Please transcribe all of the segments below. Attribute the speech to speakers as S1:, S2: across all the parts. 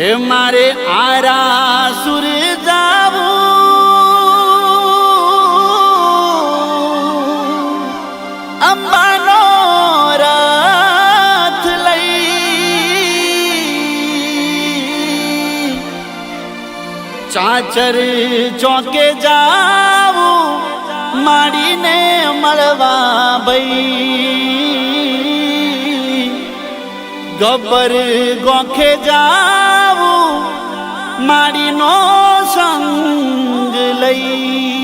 S1: હે મારે આરા સુર જાવું લઈ ચાચર ચોકે જાવું, માડીને મળવા ભઈ. ગબ્બર ગોખે જાવું માડીનો સંગ લઈ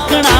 S1: பாக்குனா